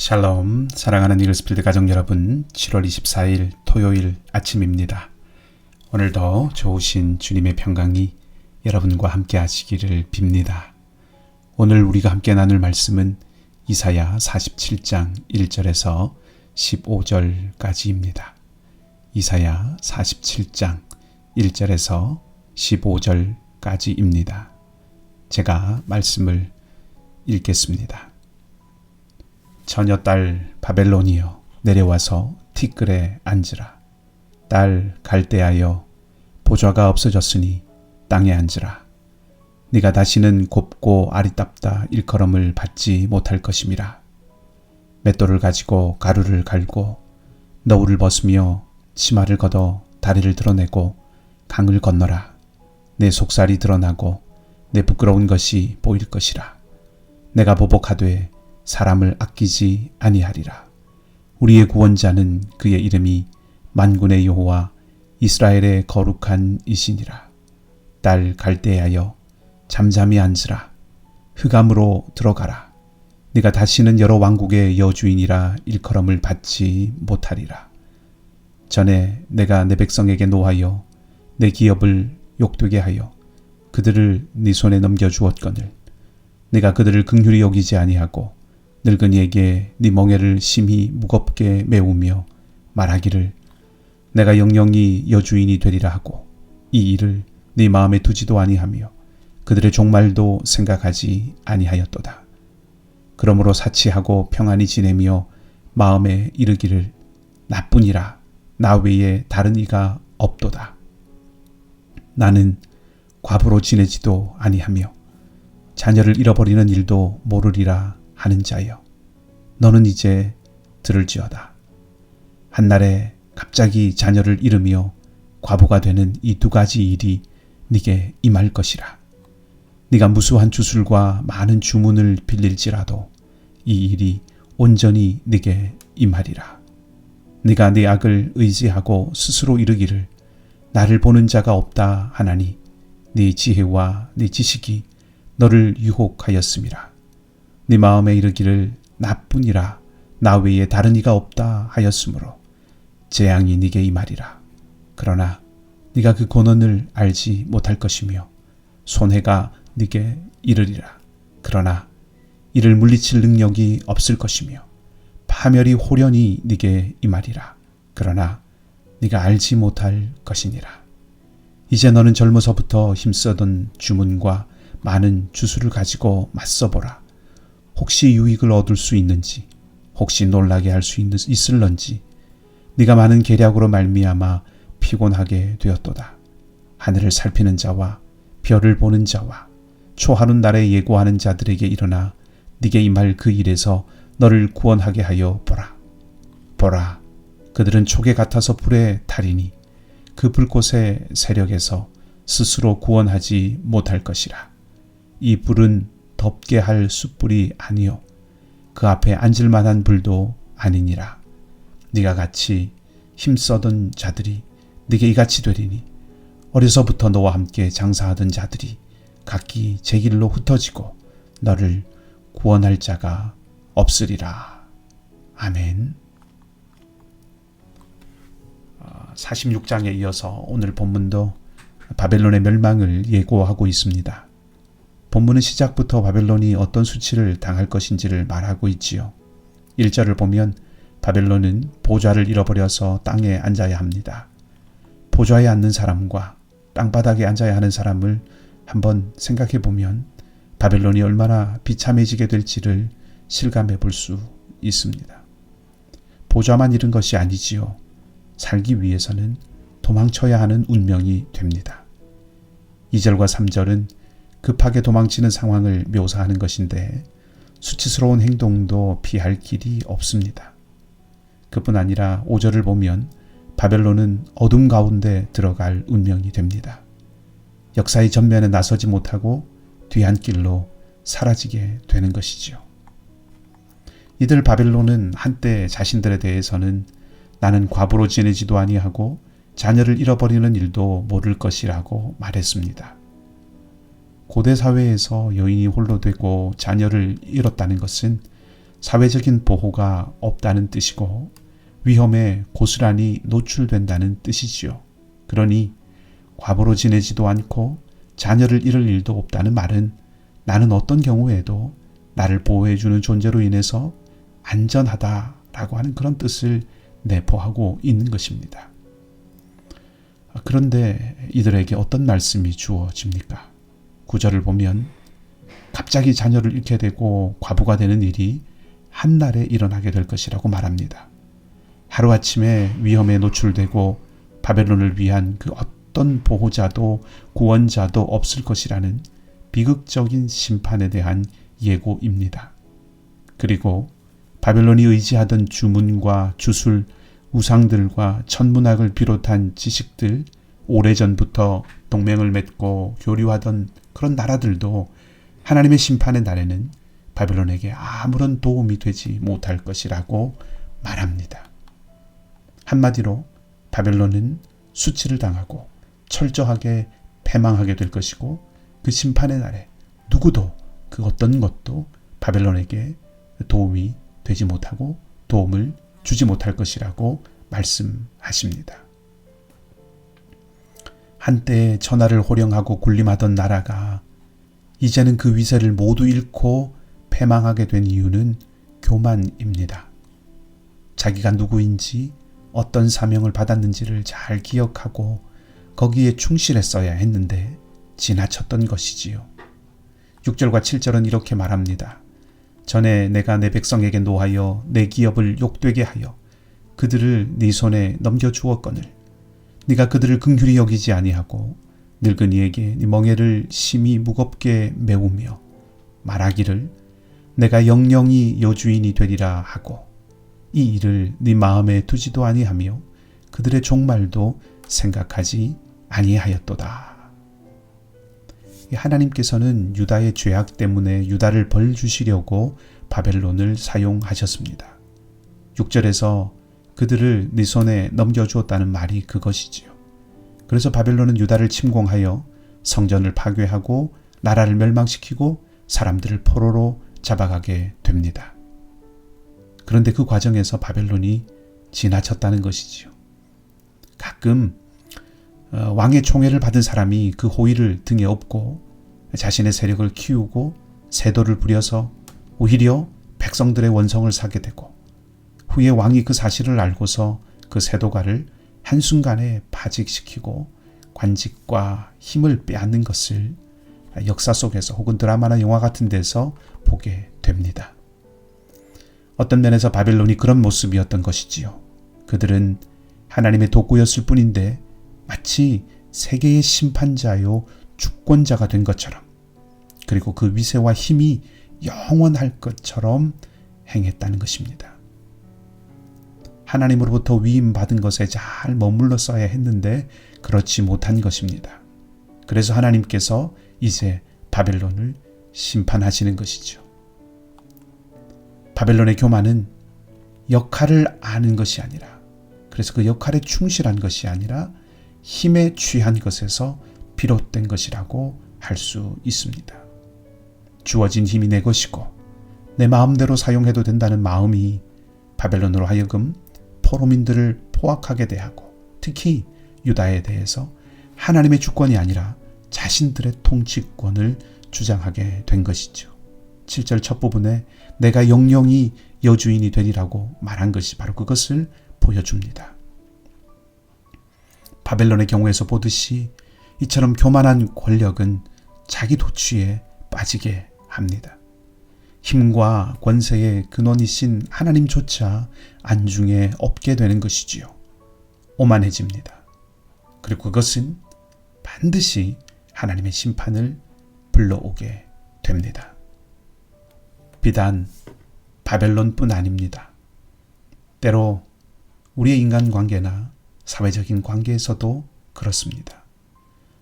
샬롬 사랑하는 이글스필드 가족 여러분 7월 24일 토요일 아침입니다. 오늘도 좋으신 주님의 평강이 여러분과 함께 하시기를 빕니다. 오늘 우리가 함께 나눌 말씀은 이사야 47장 1절에서 15절까지입니다. 이사야 47장 1절에서 15절까지입니다. 제가 말씀을 읽겠습니다. 처녀 딸 바벨론이여 내려와서 티끌에 앉으라. 딸 갈대하여 보좌가 없어졌으니 땅에 앉으라. 네가 다시는 곱고 아리답다 일컬음을 받지 못할 것임이라. 맷돌을 가지고 가루를 갈고 너울을 벗으며 치마를 걷어 다리를 드러내고 강을 건너라. 내 속살이 드러나고 내 부끄러운 것이 보일 것이라. 내가 보복하되 사람을 아끼지 아니하리라. 우리의 구원자는 그의 이름이 만군의 여호와 이스라엘의 거룩한 이신이라. 딸 갈대하여 잠잠히 앉으라. 흑암으로 들어가라. 네가 다시는 여러 왕국의 여주인이라 일컬음을 받지 못하리라. 전에 내가 내 백성에게 노하여 내 기업을 욕되게 하여 그들을 네 손에 넘겨 주었거늘 내가 그들을 긍휼히 여기지 아니하고 늙은이에게 네 멍에를 심히 무겁게 메우며 말하기를 내가 영영이 여주인이 되리라 하고 이 일을 네 마음에 두지도 아니하며 그들의 종말도 생각하지 아니하였도다. 그러므로 사치하고 평안히 지내며 마음에 이르기를 나뿐이라 나 외에 다른 이가 없도다. 나는 과부로 지내지도 아니하며 자녀를 잃어버리는 일도 모르리라 하는 자여 너는 이제 들을지어다. 한날에 갑자기 자녀를 잃으며 과부가 되는 이 두 가지 일이 네게 임할 것이라. 네가 무수한 주술과 많은 주문을 빌릴지라도 이 일이 온전히 네게 임하리라. 네가 네 악을 의지하고 스스로 이르기를 나를 보는 자가 없다 하나니 네 지혜와 네 지식이 너를 유혹하였음이라. 네 마음에 이르기를 나뿐이라 나 외에 다른 이가 없다 하였으므로 재앙이 네게 임하리라. 그러나 네가 그 고난을 알지 못할 것이며 손해가 네게 이르리라. 그러나 이를 물리칠 능력이 없을 것이며 파멸이 호련히 네게 임하리라. 그러나 네가 알지 못할 것이니라. 이제 너는 젊어서부터 힘쓰던 주문과 많은 주술을 가지고 맞서보라. 혹시 유익을 얻을 수 있는지, 혹시 놀라게 할 수 있을런지, 네가 많은 계략으로 말미암아 피곤하게 되었도다. 하늘을 살피는 자와 별을 보는 자와 초하룻 날에 예고하는 자들에게 일어나 네게 임할 그 일에서 너를 구원하게 하여 보라. 보라, 그들은 촉에 같아서 불에 달이니 그 불꽃의 세력에서 스스로 구원하지 못할 것이라. 이 불은 덮게 할 숯불이 아니요 그 앞에 앉을 만한 불도 아니니라 네가 같이 힘써던 자들이 네게 이같이 되리니 어려서부터 너와 함께 장사하던 자들이 각기 제 길로 흩어지고 너를 구원할 자가 없으리라. 아멘. 46장에 어, 이어서 오늘 본문도 바벨론의 멸망을 예고하고 있습니다. 본문은 시작부터 바벨론이 어떤 수치를 당할 것인지를 말하고 있지요. 1절을 보면 바벨론은 보좌를 잃어버려서 땅에 앉아야 합니다. 보좌에 앉는 사람과 땅바닥에 앉아야 하는 사람을 한번 생각해 보면 바벨론이 얼마나 비참해지게 될지를 실감해 볼 수 있습니다. 보좌만 잃은 것이 아니지요. 살기 위해서는 도망쳐야 하는 운명이 됩니다. 2절과 3절은 급하게 도망치는 상황을 묘사하는 것인데 수치스러운 행동도 피할 길이 없습니다. 그뿐 아니라 5절을 보면 바벨론은 어둠 가운데 들어갈 운명이 됩니다. 역사의 전면에 나서지 못하고 뒤안길로 사라지게 되는 것이지요. 이들 바벨론은 한때 자신들에 대해서는 나는 과부로 지내지도 아니하고 자녀를 잃어버리는 일도 모를 것이라고 말했습니다. 고대 사회에서 여인이 홀로 되고 자녀를 잃었다는 것은 사회적인 보호가 없다는 뜻이고 위험에 고스란히 노출된다는 뜻이지요. 그러니 과부로 지내지도 않고 자녀를 잃을 일도 없다는 말은 나는 어떤 경우에도 나를 보호해주는 존재로 인해서 안전하다라고 하는 그런 뜻을 내포하고 있는 것입니다. 그런데 이들에게 어떤 말씀이 주어집니까? 구절을 보면 갑자기 자녀를 잃게 되고 과부가 되는 일이 한날에 일어나게 될 것이라고 말합니다. 하루아침에 위험에 노출되고 바벨론을 위한 그 어떤 보호자도 구원자도 없을 것이라는 비극적인 심판에 대한 예고입니다. 그리고 바벨론이 의지하던 주문과 주술, 우상들과 천문학을 비롯한 지식들, 오래전부터 동맹을 맺고 교류하던 그런 나라들도 하나님의 심판의 날에는 바벨론에게 아무런 도움이 되지 못할 것이라고 말합니다. 한마디로 바벨론은 수치를 당하고 철저하게 패망하게 될 것이고 그 심판의 날에 누구도 그 어떤 것도 바벨론에게 도움이 되지 못하고 도움을 주지 못할 것이라고 말씀하십니다. 한때 천하를 호령하고 군림하던 나라가 이제는 그 위세를 모두 잃고 패망하게 된 이유는 교만입니다. 자기가 누구인지 어떤 사명을 받았는지를 잘 기억하고 거기에 충실했어야 했는데 지나쳤던 것이지요. 6절과 7절은 이렇게 말합니다. 전에 내가 내 백성에게 노하여 내 기업을 욕되게 하여 그들을 네 손에 넘겨 주었거늘 네가 그들을 긍휼히 여기지 아니하고 늙은이에게 네 멍에를 심히 무겁게 메우며 말하기를 내가 영영이 여주인이 되리라 하고 이 일을 네 마음에 두지도 아니하며 그들의 종말도 생각하지 아니하였도다. 하나님께서는 유다의 죄악 때문에 유다를 벌 주시려고 바벨론을 사용하셨습니다. 6절에서 그들을 네 손에 넘겨주었다는 말이 그것이지요. 그래서 바벨론은 유다를 침공하여 성전을 파괴하고 나라를 멸망시키고 사람들을 포로로 잡아가게 됩니다. 그런데 그 과정에서 바벨론이 지나쳤다는 것이지요. 가끔 어, 왕의 총애를 받은 사람이 그 호의를 등에 업고 자신의 세력을 키우고 세도를 부려서 오히려 백성들의 원성을 사게 되고 후에 왕이 그 사실을 알고서 그 세도가를 한순간에 파직시키고 관직과 힘을 빼앗는 것을 역사 속에서 혹은 드라마나 영화 같은 데서 보게 됩니다. 어떤 면에서 바벨론이 그런 모습이었던 것이지요. 그들은 하나님의 도구였을 뿐인데 마치 세계의 심판자요 주권자가 된 것처럼 그리고 그 위세와 힘이 영원할 것처럼 행했다는 것입니다. 하나님으로부터 위임 받은 것에 잘 머물러 써야 했는데 그렇지 못한 것입니다. 그래서 하나님께서 이제 바벨론을 심판하시는 것이죠. 바벨론의 교만은 역할을 아는 것이 아니라 그래서 그 역할에 충실한 것이 아니라 힘에 취한 것에서 비롯된 것이라고 할 수 있습니다. 주어진 힘이 내 것이고 내 마음대로 사용해도 된다는 마음이 바벨론으로 하여금 포로민들을 포악하게 대하고 특히 유다에 대해서 하나님의 주권이 아니라 자신들의 통치권을 주장하게 된 것이죠. 7절 첫 부분에 내가 영영이 여주인이 되리라고 말한 것이 바로 그것을 보여줍니다. 바벨론의 경우에서 보듯이 이처럼 교만한 권력은 자기 도취에 빠지게 합니다. 힘과 권세의 근원이신 하나님조차 안중에 없게 되는 것이지요. 오만해집니다. 그리고 그것은 반드시 하나님의 심판을 불러오게 됩니다. 비단 바벨론뿐 아닙니다. 때로 우리의 인간관계나 사회적인 관계에서도 그렇습니다.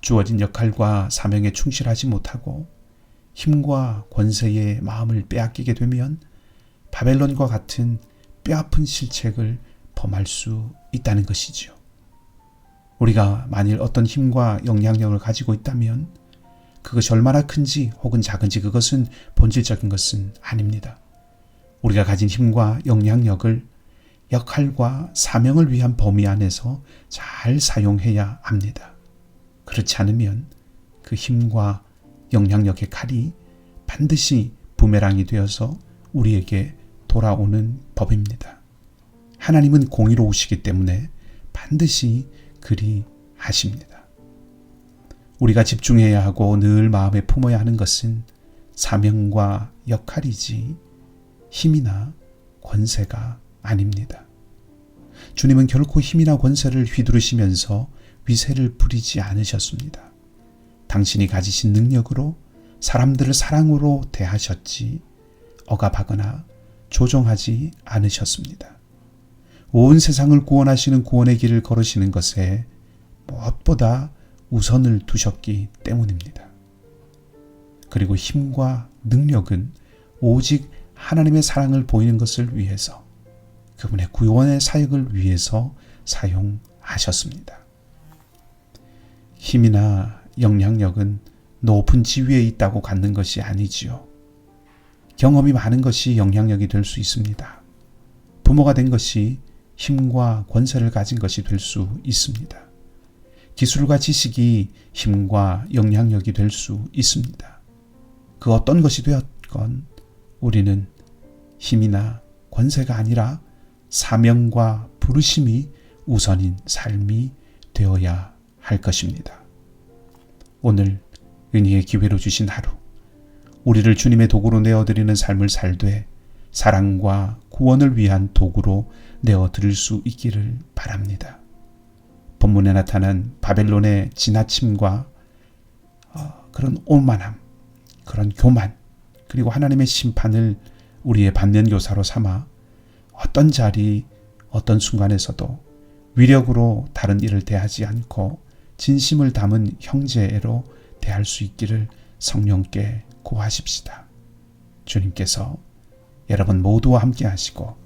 주어진 역할과 사명에 충실하지 못하고 힘과 권세의 마음을 빼앗기게 되면 바벨론과 같은 뼈아픈 실책을 범할 수 있다는 것이지요. 우리가 만일 어떤 힘과 영향력을 가지고 있다면 그것이 얼마나 큰지 혹은 작은지 그것은 본질적인 것은 아닙니다. 우리가 가진 힘과 영향력을 역할과 사명을 위한 범위 안에서 잘 사용해야 합니다. 그렇지 않으면 그 힘과 영향력의 칼이 반드시 부메랑이 되어서 우리에게 돌아오는 법입니다. 하나님은 공의로우시기 때문에 반드시 그리 하십니다. 우리가 집중해야 하고 늘 마음에 품어야 하는 것은 사명과 역할이지 힘이나 권세가 아닙니다. 주님은 결코 힘이나 권세를 휘두르시면서 위세를 부리지 않으셨습니다. 당신이 가지신 능력으로 사람들을 사랑으로 대하셨지 억압하거나 조종하지 않으셨습니다. 온 세상을 구원하시는 구원의 길을 걸으시는 것에 무엇보다 우선을 두셨기 때문입니다. 그리고 힘과 능력은 오직 하나님의 사랑을 보이는 것을 위해서 그분의 구원의 사역을 위해서 사용하셨습니다. 힘이나 영향력은 높은 지위에 있다고 갖는 것이 아니지요. 경험이 많은 것이 영향력이 될 수 있습니다. 부모가 된 것이 힘과 권세를 가진 것이 될 수 있습니다. 기술과 지식이 힘과 영향력이 될 수 있습니다. 그 어떤 것이 되었건 우리는 힘이나 권세가 아니라 사명과 부르심이 우선인 삶이 되어야 할 것입니다. 오늘 은혜의 기회로 주신 하루, 우리를 주님의 도구로 내어드리는 삶을 살되 사랑과 구원을 위한 도구로 내어드릴 수 있기를 바랍니다. 본문에 나타난 바벨론의 지나침과 어, 그런 오만함, 그런 교만, 그리고 하나님의 심판을 우리의 반면교사로 삼아 어떤 자리, 어떤 순간에서도 위력으로 다른 일을 대하지 않고 진심을 담은 형제로 대할 수 있기를 성령께 구하십시다. 주님께서 여러분 모두와 함께 하시고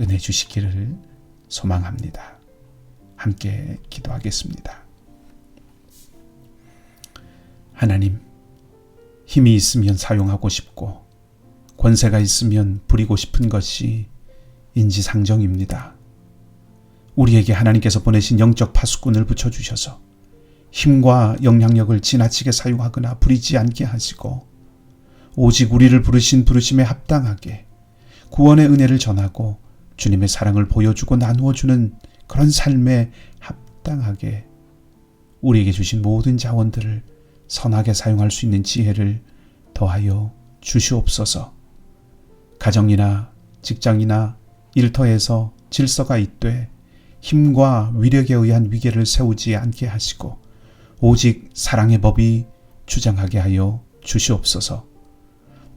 은혜 주시기를 소망합니다. 함께 기도하겠습니다. 하나님, 힘이 있으면 사용하고 싶고, 권세가 있으면 부리고 싶은 것이 인지상정입니다. 우리에게 하나님께서 보내신 영적 파수꾼을 붙여주셔서 힘과 영향력을 지나치게 사용하거나 부리지 않게 하시고 오직 우리를 부르신 부르심에 합당하게 구원의 은혜를 전하고 주님의 사랑을 보여주고 나누어 주는 그런 삶에 합당하게 우리에게 주신 모든 자원들을 선하게 사용할 수 있는 지혜를 더하여 주시옵소서. 가정이나 직장이나 일터에서 질서가 있되 힘과 위력에 의한 위계를 세우지 않게 하시고 오직 사랑의 법이 주장하게 하여 주시옵소서.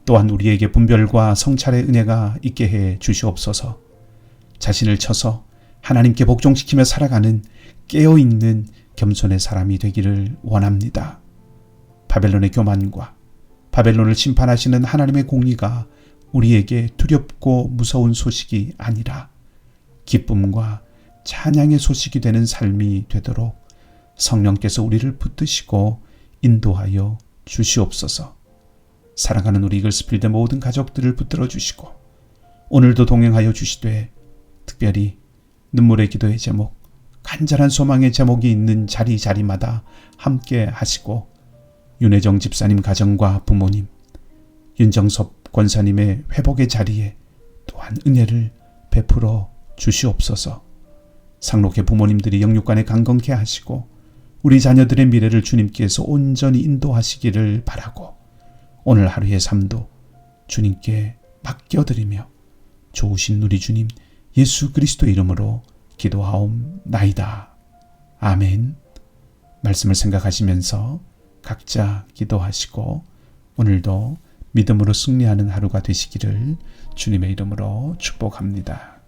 또한 우리에게 분별과 성찰의 은혜가 있게 해 주시옵소서. 자신을 쳐서 하나님께 복종시키며 살아가는 깨어있는 겸손의 사람이 되기를 원합니다. 바벨론의 교만과 바벨론을 심판하시는 하나님의 공의가 우리에게 두렵고 무서운 소식이 아니라 기쁨과 찬양의 소식이 되는 삶이 되도록 성령께서 우리를 붙드시고 인도하여 주시옵소서. 사랑하는 우리 이글스필드 모든 가족들을 붙들어 주시고 오늘도 동행하여 주시되 특별히 눈물의 기도의 제목, 간절한 소망의 제목이 있는 자리 자리마다 함께 하시고 윤혜정 집사님 가정과 부모님, 윤정섭 권사님의 회복의 자리에 또한 은혜를 베풀어 주시옵소서. 상록의 부모님들이 영육간에 강건케 하시고 우리 자녀들의 미래를 주님께서 온전히 인도하시기를 바라고 오늘 하루의 삶도 주님께 맡겨드리며 좋으신 우리 주님 예수 그리스도 이름으로 기도하옵나이다. 아멘. 말씀을 생각하시면서 각자 기도하시고 오늘도 믿음으로 승리하는 하루가 되시기를 주님의 이름으로 축복합니다.